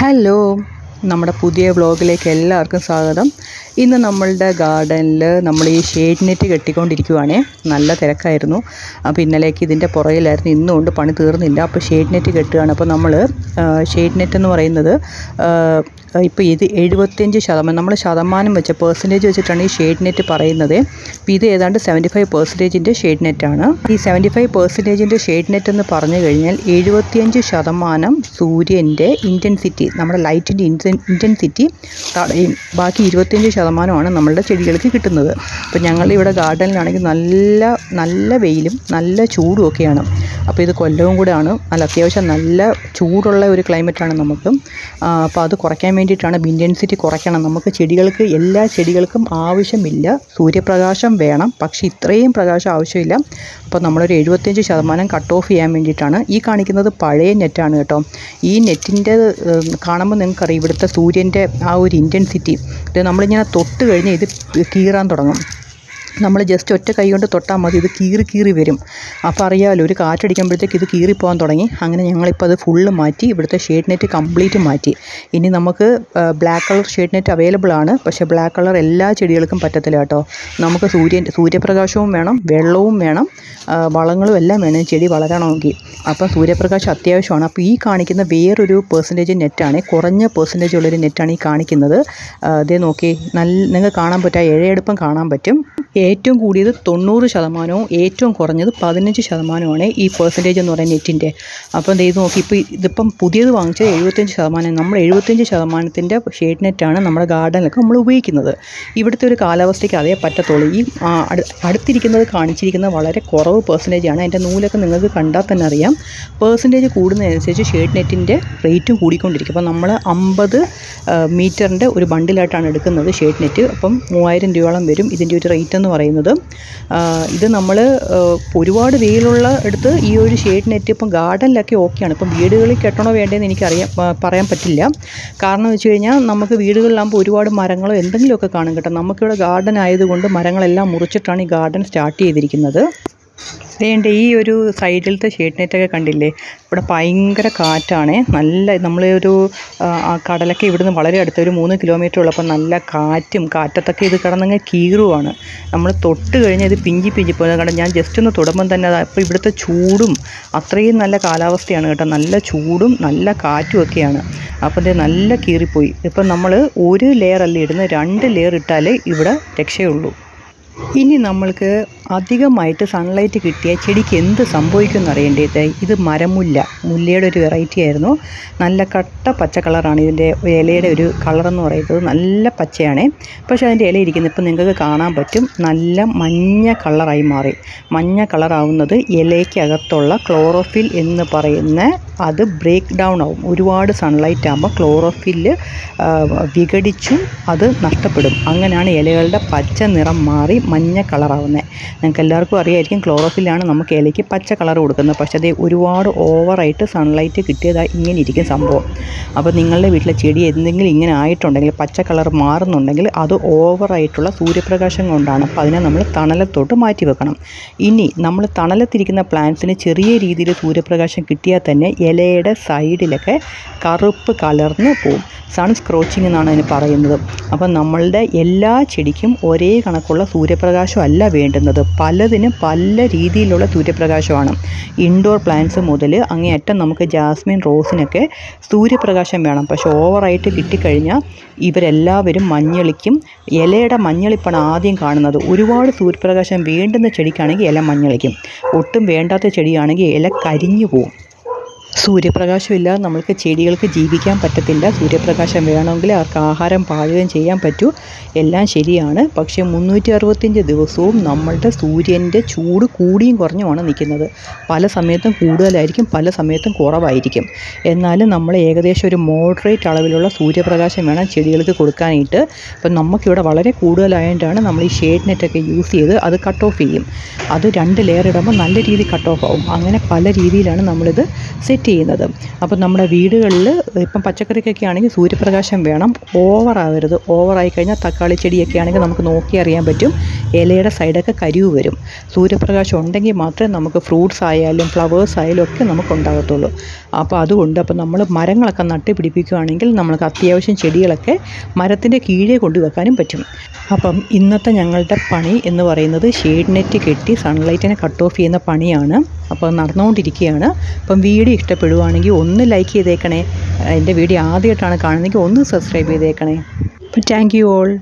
Hello. നമ്മുടെ പുതിയ വ്ളോഗിലേക്ക് എല്ലാവർക്കും സ്വാഗതം. ഇന്ന് നമ്മളുടെ ഗാർഡനിൽ നമ്മൾ ഈ ഷെയ്ഡ് നെറ്റ് കെട്ടിക്കൊണ്ടിരിക്കുവാണേ. നല്ല തിരക്കായിരുന്നു. അപ്പോൾ ഇന്നലേക്ക് ഇതിന്റെ പുറകിലായിരുന്നു. ഇന്നും കൊണ്ട് പണി തീർന്നില്ല. അപ്പോൾ ഷെയ്ഡ് നെറ്റ് കെട്ടുകയാണ്. അപ്പോൾ നമ്മൾ ഷെയ്ഡ് നെറ്റ് എന്ന് പറയുന്നത് ഇപ്പോൾ ഇത് എഴുപത്തിയഞ്ച് ശതമാനം നമ്മൾ ശതമാനം വെച്ച പെർസെന്റേജ് വെച്ചിട്ടാണ് ഈ ഷെയ്ഡ് നെറ്റ് പറയുന്നത്. അപ്പോൾ ഇത് ഏതാണ്ട് സെവന്റി ഫൈവ് പെർസെന്റേജിന്റെ ഷെയ്ഡ് നെറ്റാണ് ഈ സെവന്റി ഫൈവ് പെർസെന്റേജിന്റെ ഷെയ്ഡ് നെറ്റ് എന്ന് പറഞ്ഞു കഴിഞ്ഞാൽ എഴുപത്തിയഞ്ച് ശതമാനം സൂര്യന്റെ ഇന്റൻസിറ്റി നമ്മുടെ ലൈറ്റിന്റെ ഇന്റൻസിറ്റി തടയും ബാക്കി ഇരുപത്തിയഞ്ച് ശതമാനമാണ് നമ്മളുടെ ചെടികൾക്ക് കിട്ടുന്നത്. അപ്പോൾ ഞങ്ങളിവിടെ ഗാർഡനിലാണെങ്കിൽ നല്ല നല്ല വെയിലും നല്ല ചൂടും ഒക്കെയാണ്. അപ്പോൾ ഇത് കൊല്ലവും കൂടെയാണ്. അല്ല അത്യാവശ്യം നല്ല ചൂടുള്ള ഒരു ക്ലൈമറ്റാണ് നമുക്ക്. അപ്പോൾ അത് കുറയ്ക്കാൻ വേണ്ടിയിട്ടാണ് ഇന്റൻസിറ്റി കുറയ്ക്കണം. നമുക്ക് ചെടികൾക്ക് എല്ലാ ചെടികൾക്കും ആവശ്യമില്ല. സൂര്യപ്രകാശം വേണം. പക്ഷേ ഇത്രയും പ്രകാശം ആവശ്യമില്ല. അപ്പോൾ നമ്മളൊരു എഴുപത്തിയഞ്ച് ശതമാനം കട്ട് ഓഫ് ചെയ്യാൻ വേണ്ടിയിട്ടാണ് ഈ കാണിക്കുന്നത് പഴയ നെറ്റാണ് കേട്ടോ. ഈ നെറ്റിന്റെ കാണുമ്പോൾ നിങ്ങൾക്കറിയാം ഇവിടുത്തെ സൂര്യന്റെ ആ ഒരു ഇന്റൻസിറ്റി ഇത് നമ്മളിങ്ങനെ തൊട്ട് കഴിഞ്ഞ് ഇത് കീറാൻ തുടങ്ങും. നമ്മൾ ജസ്റ്റ് ഒറ്റ കൈ കൊണ്ട് തൊട്ടാൽ മതി ഇത് കീറി കീറി വരും. അപ്പോൾ അറിയാമല്ലോ ഒരു കാറ്റടിക്കുമ്പോഴത്തേക്ക് ഇത് കീറിപ്പോകാൻ തുടങ്ങി. അങ്ങനെ ഞങ്ങളിപ്പോൾ അത് ഫുള്ള് മാറ്റി ഇവിടുത്തെ ഷെയ്ഡ് നെറ്റ് കംപ്ലീറ്റ് മാറ്റി. ഇനി നമുക്ക് black colour shade net available ആണ്. പക്ഷേ ബ്ലാക്ക് കളർ എല്ലാ ചെടികൾക്കും പറ്റത്തില്ല കേട്ടോ. നമുക്ക് സൂര്യൻ സൂര്യപ്രകാശവും വേണം വെള്ളവും വേണം വളങ്ങളും എല്ലാം വേണം. ചെടി വളരണമെങ്കിൽ. അപ്പോൾ സൂര്യപ്രകാശം അത്യാവശ്യമാണ്. അപ്പോൾ ഈ കാണിക്കുന്ന വേറൊരു പെർസെന്റേജ് നെറ്റാണ് കുറഞ്ഞ പെർസെന്റേജ് ഉള്ളൊരു നെറ്റാണ് ഈ കാണിക്കുന്നത്. ഇതേ നോക്കി. നല്ല നിങ്ങൾക്ക് കാണാൻ പറ്റുക ഏഴെടുപ്പം കാണാൻ പറ്റും. ഏറ്റവും കൂടിയത് തൊണ്ണൂറ് ശതമാനവും ഏറ്റവും കുറഞ്ഞത് പതിനഞ്ച് ശതമാനമാണ് ഈ പെർസെന്റേജ് എന്ന് പറയുന്ന നെറ്റിന്റെ. അപ്പം ദേ ഇത് നോക്കി ഇപ്പോൾ ഇതിപ്പം പുതിയത് വാങ്ങിച്ചത് എഴുപത്തഞ്ച് ശതമാനം. നമ്മൾ എഴുപത്തഞ്ച് ശതമാനത്തിന്റെ ഷെയ്ഡ് നെറ്റാണ് നമ്മുടെ ഗാർഡനിലൊക്കെ നമ്മൾ ഉപയോഗിക്കുന്നത്. ഇവിടുത്തെ ഒരു കാലാവസ്ഥയ്ക്ക് അതേ പറ്റത്തുള്ളൂ. ഈ അടുത്തിരിക്കുന്നത് കാണിച്ചിരിക്കുന്ന വളരെ കുറവ് പെർസെന്റേജ് ആണ്. അതിന്റെ നൂലൊക്കെ നിങ്ങൾക്ക് കണ്ടാൽ തന്നെ അറിയാം. പെർസെന്റേജ് കൂടുന്നതനുസരിച്ച് ഷെയ്ഡ് നെറ്റിന്റെ റേറ്റും കൂടിക്കൊണ്ടിരിക്കും. അപ്പോൾ നമ്മൾ അമ്പത് മീറ്ററിന്റെ ഒരു ബണ്ടിലായിട്ടാണ് എടുക്കുന്നത് ഷെയ്ഡ് നെറ്റ്. അപ്പം മൂവായിരം രൂപയോളം വരും ഇതിന്റെ ഒരു റേറ്റ് എന്ന് പറയുന്നത്. ഇത് നമ്മൾ ഒരുപാട് വെയിലുള്ള എടുത്ത് ഈ ഒരു ഷെയ്ഡ് നെറ്റ് ഇപ്പം ഗാർഡനിലൊക്കെ ഓക്കെയാണ് ഇപ്പം വീടുകളിൽ കെട്ടണോ വേണ്ടതെന്ന് എനിക്കറിയാം പറയാൻ പറ്റില്ല. കാരണം വെച്ച് കഴിഞ്ഞാൽ നമുക്ക് വീടുകളിലാകുമ്പോൾ ഒരുപാട് മരങ്ങളോ എന്തെങ്കിലുമൊക്കെ കാണും കേട്ടോ. നമുക്കിവിടെ ഗാർഡൻ ആയതുകൊണ്ട് മരങ്ങളെല്ലാം മുറിച്ചിട്ടാണ് ഈ ഗാർഡൻ സ്റ്റാർട്ട് ചെയ്തിരിക്കുന്നത്. വേണ്ട ഈ ഒരു സൈഡിലത്തെ നെറ്റ് ഒക്കെ കണ്ടില്ലേ? ഇവിടെ ഭയങ്കര കാറ്റാണ്. നല്ല നമ്മൾ ഒരു കടലൊക്കെ ഇവിടുന്ന് വളരെ അടുത്ത് ഒരു മൂന്ന് കിലോമീറ്റർ ഉള്ളപ്പോൾ നല്ല കാറ്റും കാറ്റത്തൊക്കെ ഇത് കിടന്നങ്ങ് കീറുവാണ്. നമ്മൾ തൊട്ട് കഴിഞ്ഞാൽ ഇത് പിഞ്ചി പിഞ്ചി പോകുന്നത് കാരണം ഞാൻ ജസ്റ്റ് ഒന്ന് തൊടുമ്പം തന്നെ അപ്പോൾ ഇവിടുത്തെ ചൂടും അത്രയും നല്ല കാലാവസ്ഥയാണ് കേട്ടോ. നല്ല ചൂടും നല്ല കാറ്റും ഒക്കെയാണ്. അപ്പോൾ ഇത് നല്ല കീറിപ്പോയി. ഇപ്പം നമ്മൾ ഒരു ലെയർ അല്ല ഇടുന്നത് രണ്ട് ലെയർ ഇട്ടാലേ ഇവിടെ രക്ഷയുള്ളൂ. ഇനി നമ്മൾക്ക് അധികമായിട്ട് സൺലൈറ്റ് കിട്ടിയ ചെടിക്ക് എന്ത് സംഭവിക്കും എന്നറിയേണ്ടത് ഇത് മരമുല്ല. മുല്ലയുടെ ഒരു വെറൈറ്റി ആയിരുന്നു. നല്ല കട്ട പച്ച കളറാണ്. ഇതിന്റെ ഇലയുടെ ഒരു കളർ എന്ന് പറയുന്നത് നല്ല പച്ചയാണ്. പക്ഷേ അതിന്റെ ഇല ഇരിക്കുന്നത് ഇപ്പം നിങ്ങൾക്ക് കാണാൻ പറ്റും. നല്ല മഞ്ഞ കളറായി മാറി. മഞ്ഞ കളറാവുന്നത് ഇലയ്ക്കകത്തുള്ള ക്ലോറോഫിൽ എന്ന് പറയുന്ന അത് ബ്രേക്ക് ഡൗൺ ആവും. ഒരുപാട് സൺലൈറ്റ് ആകുമ്പോൾ ക്ലോറോഫില്ല് വിഘടിച്ചും അത് നഷ്ടപ്പെടും. അങ്ങനെയാണ് ഇലകളുടെ പച്ച നിറം മാറി മഞ്ഞ കളറാവുന്നത് നിങ്ങൾക്ക് എല്ലാവർക്കും അറിയായിരിക്കും ക്ലോറോഫില്ലാണ് നമുക്ക് ഇലയ്ക്ക് പച്ച കളർ കൊടുക്കുന്നത്. പക്ഷേ അത് ഒരുപാട് ഓവറായിട്ട് സൺലൈറ്റ് കിട്ടിയതായി ഇങ്ങനെ ഇരിക്കും സംഭവം. അപ്പോൾ നിങ്ങളുടെ വീട്ടിലെ ചെടി എന്തെങ്കിലും ഇങ്ങനെ ആയിട്ടുണ്ടെങ്കിൽ പച്ച കളർ മാറുന്നുണ്ടെങ്കിൽ അത് ഓവറായിട്ടുള്ള സൂര്യപ്രകാശം കൊണ്ടാണ്. അപ്പോൾ അതിനെ നമ്മൾ തണലത്തോട്ട് മാറ്റി വെക്കണം. ഇനി നമ്മൾ തണലത്തിരിക്കുന്ന പ്ലാന്റ്സിന് ചെറിയ രീതിയിൽ സൂര്യപ്രകാശം കിട്ടിയാൽ തന്നെ ഇലയുടെ സൈഡിലൊക്കെ കറുപ്പ് കലർന്ന് പോവും. സൺ സ്ക്രോച്ചിങ് എന്നാണ് അതിന് പറയുന്നത്. അപ്പോൾ നമ്മളുടെ എല്ലാ ചെടിക്കും ഒരേ കണക്കുള്ള സൂര്യപ്രകാശം അല്ല വേണ്ടുന്നത്. പലതിനും പല രീതിയിലുള്ള സൂര്യപ്രകാശമാണ് ഇൻഡോർ പ്ലാന്റ്സ് മുതൽ അങ്ങേയറ്റം നമുക്ക് ജാസ്മിൻ റോസിനൊക്കെ സൂര്യപ്രകാശം വേണം. പക്ഷേ ഓവറായിട്ട് കിട്ടിക്കഴിഞ്ഞാൽ ഇവരെല്ലാവരും മഞ്ഞളിക്കും. ഇലയുടെ മഞ്ഞളിപ്പാണ് ആദ്യം കാണുന്നത്. ഒരുപാട് സൂര്യപ്രകാശം വേണ്ടുന്ന ചെടിക്കാണെങ്കിൽ ഇല മഞ്ഞളിക്കും. ഒട്ടും വേണ്ടാത്ത ചെടിയാണെങ്കിൽ ഇല കരിഞ്ഞു പോവും. സൂര്യപ്രകാശം ഇല്ലാതെ നമ്മൾക്ക് ചെടികൾക്ക് ജീവിക്കാൻ പറ്റത്തില്ല. സൂര്യപ്രകാശം വേണമെങ്കിൽ അവർക്ക് ആഹാരം പാചകം ചെയ്യാൻ പറ്റൂ. എല്ലാം ശരിയാണ്. പക്ഷേ മുന്നൂറ്റി അറുപത്തഞ്ച് ദിവസവും നമ്മളുടെ സൂര്യന്റെ ചൂട് കൂടിയും കുറഞ്ഞുമാണ് നിൽക്കുന്നത്. പല സമയത്തും കൂടുതലായിരിക്കും പല സമയത്തും കുറവായിരിക്കും. എന്നാലും നമ്മൾ ഏകദേശം ഒരു മോഡറേറ്റ് അളവിലുള്ള സൂര്യപ്രകാശം വേണം ചെടികൾക്ക് കൊടുക്കാനായിട്ട്. അപ്പം നമുക്കിവിടെ വളരെ കൂടുതലായതുകൊണ്ടാണ് നമ്മൾ ഈ ഷെയ്ഡ് നെറ്റൊക്കെ യൂസ് ചെയ്ത് അത് കട്ട് ഓഫ് ചെയ്യും. അത് രണ്ട് ലെയർ ഇടുമ്പോൾ നല്ല രീതിയിൽ കട്ട് ഓഫ് ആവും. അങ്ങനെ പല രീതിയിലാണ് നമ്മളിത് സെറ്റ് സെറ്റ് ചെയ്യുന്നത്. അപ്പം നമ്മുടെ വീടുകളിൽ ഇപ്പം പച്ചക്കറിക്കൊക്കെ ആണെങ്കിൽ സൂര്യപ്രകാശം വേണം. ഓവറാവരുത് ഓവറായി കഴിഞ്ഞാൽ തക്കാളി ചെടിയൊക്കെ ആണെങ്കിൽ നമുക്ക് നോക്കി അറിയാൻ പറ്റും. ഇലയുടെ സൈഡൊക്കെ കരിവ് വരും. സൂര്യപ്രകാശം ഉണ്ടെങ്കിൽ മാത്രമേ നമുക്ക് ഫ്രൂട്ട്സ് ആയാലും ഫ്ലവേഴ്സ് ആയാലും ഒക്കെ നമുക്ക് ഉണ്ടാകത്തുള്ളൂ. അപ്പോൾ അതുകൊണ്ട് അപ്പോൾ നമ്മൾ മരങ്ങളൊക്കെ നട്ട് പിടിപ്പിക്കുകയാണെങ്കിൽ നമുക്ക് അത്യാവശ്യം ചെടികളൊക്കെ മരത്തിന്റെ കീഴേ കൊണ്ടുവെക്കാനും പറ്റും. അപ്പം ഇന്നത്തെ ഞങ്ങളുടെ പണി എന്ന് പറയുന്നത് ഷെയ്ഡ് നെറ്റ് കെട്ടി സൺലൈറ്റിനെ കട്ട് ഓഫ് ചെയ്യുന്ന പണിയാണ്. അപ്പോൾ നടന്നുകൊണ്ടിരിക്കുകയാണ്. അപ്പം വീഡിയോ ഇഷ്ടപ്പെടുവാണെങ്കിൽ ഒന്ന് ലൈക്ക് ചെയ്തേക്കണേ. എന്റെ വീഡിയോ ആദ്യമായിട്ടാണ് കാണുന്നതെങ്കിൽ ഒന്ന് സബ്സ്ക്രൈബ് ചെയ്തേക്കണേ. അപ്പം താങ്ക് യു ഓൾ.